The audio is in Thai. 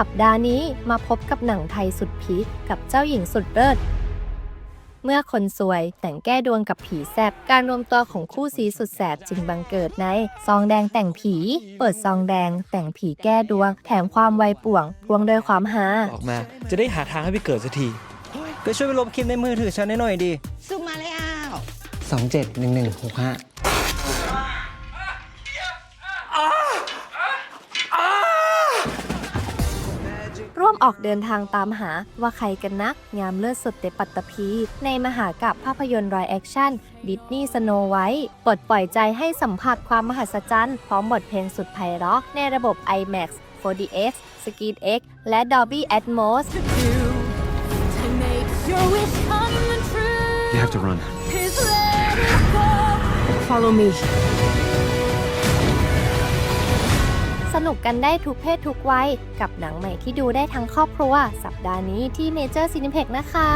สัปดาห์นี้มาพบกับหนังไทยสุดพีคกับเจ้าหญิงสุดเลิศเมื่อคนสวยแต่งแก้ดวงกับผีแซบการรวมตัวของคู่ซีสุดแสบจึงบังเกิดใน ซองแดงแต่งผี เปิดซองแดง แต่งผีแก้ดวง แถมความไวป่วงพวงด้วยความฮาออกมา จะได้หาทางให้ไปเกิดสักทีก็ช่วยไปลบคลิปในมือถือฉันหน่อยดิซุมมาแล้วสองเจ็ดหนึ่งหนึ่งหกห้า ร่วมออกเดินทางตามหาว่าใครกันนัก งามเลิศสุดในปัตตภีในมหากาบภาพยนตร์รายแอคชั่นดิสนีย์สโนไวท์ปลดปล่อยใจให้สัมผัสความมหัศจรรย์ พร้อมบทเพลงสุดไพเราะ ในระบบ IMAX 4DX ScreenX และ Dolby Atmos to make your wish come true. You have to run. Please let it go. follow me ส นุกกันได้ทุกเพศทุกวัยกับหนังใหม่ที่ดูได้ทั้งครอบครัว สัปดาห์นี้ที่ Major Cineplex นะคะ